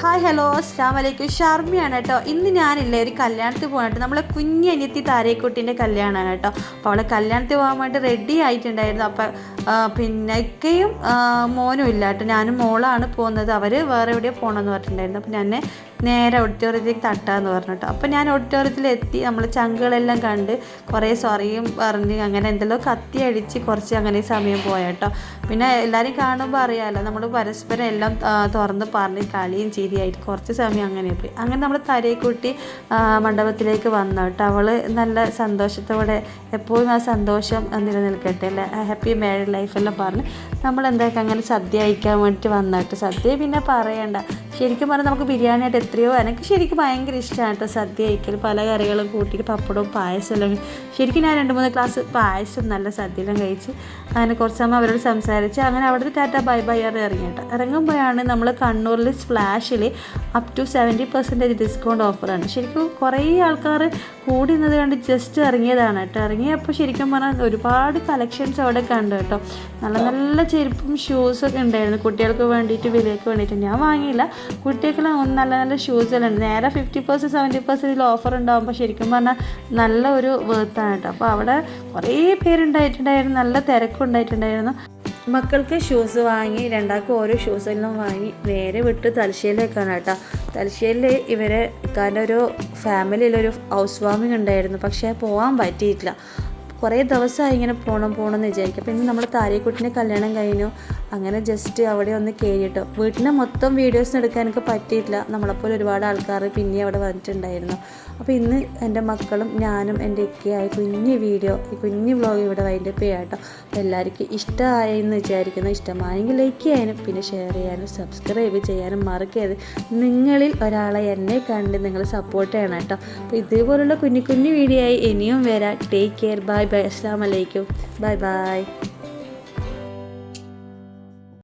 Hi hello അസ്സാം വലൈക്കും ഷർമിയാണ് കേട്ടോ. ഇന്ന് ഞാനില്ലേ ഒരു കല്യാണത്തിൽ പോകാനായിട്ട്. നമ്മളെ കുഞ്ഞനിയത്തി താരേക്കുട്ടീന്റെ കല്യാണമാണ് കേട്ടോ. അപ്പോൾ അവളെ കല്യാണത്തിൽ പോകാൻ വേണ്ടി റെഡി ആയിട്ടുണ്ടായിരുന്നു. അപ്പം പിന്നെ ഇക്കയും മോനും ഇല്ല കേട്ടോ. ഞാനും മോളാണ് പോകുന്നത്. അവർ വേറെ എവിടെയോ പോകണമെന്ന് പറഞ്ഞിട്ടുണ്ടായിരുന്നു. അപ്പം ഞാൻ നേരെ ഓഡിറ്റോറിയത്തിലേക്ക് തട്ടാന്ന് പറഞ്ഞു കേട്ടോ. അപ്പം ഞാൻ ഓഡിറ്റോറിയത്തിലെത്തി നമ്മൾ ചങ്കുകളെല്ലാം കണ്ട് കുറേ സോറിയും പറഞ്ഞ് അങ്ങനെ എന്തെല്ലോ കത്തി അടിച്ച് കുറച്ച് അങ്ങനെ സമയം പോയാട്ടോ പിന്നെ എല്ലാവരും കാണുമ്പോൾ അറിയാമല്ലോ നമ്മൾ പരസ്പരം എല്ലാം തുറന്ന് പറഞ്ഞ് കളിയും ചിരിയായിട്ട് കുറച്ച് സമയം അങ്ങനെ പോയി. അങ്ങനെ നമ്മൾ തരേക്കുട്ടി കൂട്ടി മണ്ഡപത്തിലേക്ക് വന്നു കേട്ടോ. അവൾ നല്ല സന്തോഷത്തോടെ എപ്പോഴും ആ സന്തോഷം നിലനിൽക്കട്ടെ അല്ലേ? ഹാപ്പി മാരീഡ് ലൈഫെല്ലാം പറഞ്ഞ് നമ്മൾ എന്താക്കുക അങ്ങനെ സദ്യ അയക്കാൻ വേണ്ടിയിട്ട് വന്നിട്ട് സദ്യ പിന്നെ പറയണ്ട. ശരിക്കും പറഞ്ഞാൽ നമുക്ക് ബിരിയാണി ആയിട്ട് എത്രയോ എനിക്ക് ശരിക്കും ഭയങ്കര ഇഷ്ടമാണ് കേട്ടോ. സദ്യ കഴിക്കൽ പല കറികളും കൂട്ടിയിട്ട് പപ്പടവും പായസം എല്ലാം ശരിക്കും ഞാൻ രണ്ട് മൂന്ന് ക്ലാസ് പായസം നല്ല സദ്യയെല്ലാം കഴിച്ച് അങ്ങനെ കുറച്ച് സമയം അവരോട് സംസാരിച്ച് അങ്ങനെ അവിടുത്തെ ടാറ്റ ബൈ ബൈ ആറ് ഇറങ്ങി കേട്ടോ. ഇറങ്ങുമ്പോഴാണ് നമ്മൾ കണ്ണൂരിൽ സ്പ്ലാഷിൽ up to seventy percentage discount ഓഫറാണ് ശരിക്കും കുറേ ആൾക്കാർ കൂടി നിന്നത് കണ്ട് ജസ്റ്റ് ഇറങ്ങിയതാണ് കേട്ടോ. ഇറങ്ങിയപ്പോൾ ശരിക്കും പറഞ്ഞാൽ ഒരുപാട് കളക്ഷൻസ് അവിടെ കണ്ടു കേട്ടോ. നല്ല നല്ല ചെരുപ്പും ഷൂസൊക്കെ ഉണ്ടായിരുന്നു. കുട്ടികൾക്ക് വേണ്ടിയിട്ട് വിലയ്ക്ക് വേണ്ടിയിട്ട്. ഞാൻ വാങ്ങിയില്ല. കുട്ടികൾക്കെല്ലാം ഒന്ന് നല്ല നല്ല ഷൂസ് എല്ലാം ഉണ്ട്. നേരെ fifty percent seventy percent offer ഉണ്ടാകുമ്പോൾ ശരിക്കും പറഞ്ഞാൽ നല്ല ഒരു വേർത്താണ് കേട്ടോ അപ്പോൾ അവിടെ കുറേ പേരുണ്ടായിട്ടുണ്ടായിരുന്നു നല്ല തിരക്കുണ്ടായിട്ടുണ്ടായിരുന്നു മക്കൾക്ക് ഷൂസ് വാങ്ങി രണ്ടാൾക്കും ഓരോ ഷൂസ് എല്ലാം വാങ്ങി നേരെ വിട്ട് തലശ്ശേരിയിലേക്കാണ് കേട്ടോ. തലശ്ശേരിയിൽ ഇവരെ ഇക്കാന്റെ ഒരു ഫാമിലിയിലൊരു ഹൗസ് വാമിങ് ഉണ്ടായിരുന്നു. പക്ഷേ പോകാൻ പറ്റിയിട്ടില്ല. കുറേ ദിവസമായി ഇങ്ങനെ പോകണം പോകണം എന്ന് വിചാരിക്കും. പിന്നെ ഇന്ന് നമ്മുടെ താരേക്കുട്ടിന്റെ കല്യാണം കഴിഞ്ഞു. അങ്ങനെ ജസ്റ്റ് അവിടെ ഒന്ന് കയറിയിട്ടു വീട്ടിന്റെ മൊത്തം വീഡിയോസ് എടുക്കാൻ എനിക്ക് പറ്റിയിട്ടില്ല. നമ്മളെപ്പോലെ ഒരുപാട് ആൾക്കാർ പിന്നെ അവിടെ വന്നിട്ടുണ്ടായിരുന്നു. അപ്പോൾ ഇന്ന് എന്റെ മക്കളും ഞാനും എന്റെ ഒക്കെയായ കുഞ്ഞ് വീഡിയോ ഈ കുഞ്ഞ് വ്ളോഗ് ഇവിടെ വൈൻഡപ്പ് ചെയ്യാം കേട്ടോ. അപ്പോൾ എല്ലാവർക്കും ഇഷ്ടമായെന്ന് വിചാരിക്കുന്നു. ഇഷ്ടമായെങ്കിൽ ലൈക്ക് ചെയ്യാനും പിന്നെ ഷെയർ ചെയ്യാനും സബ്സ്ക്രൈബ് ചെയ്യാനും മറക്കരുത്. നിങ്ങളിൽ ഒരാളെ എന്നെ കണ്ട് നിങ്ങൾ സപ്പോർട്ട് ചെയ്യണം കേട്ടോ. അപ്പോൾ ഇതേപോലുള്ള കുഞ്ഞു കുഞ്ഞു വീഡിയോ ആയി ഇനിയും വരാം. Take care bye bye. അസ്സാം വലൈക്കും ബൈ ബൈ.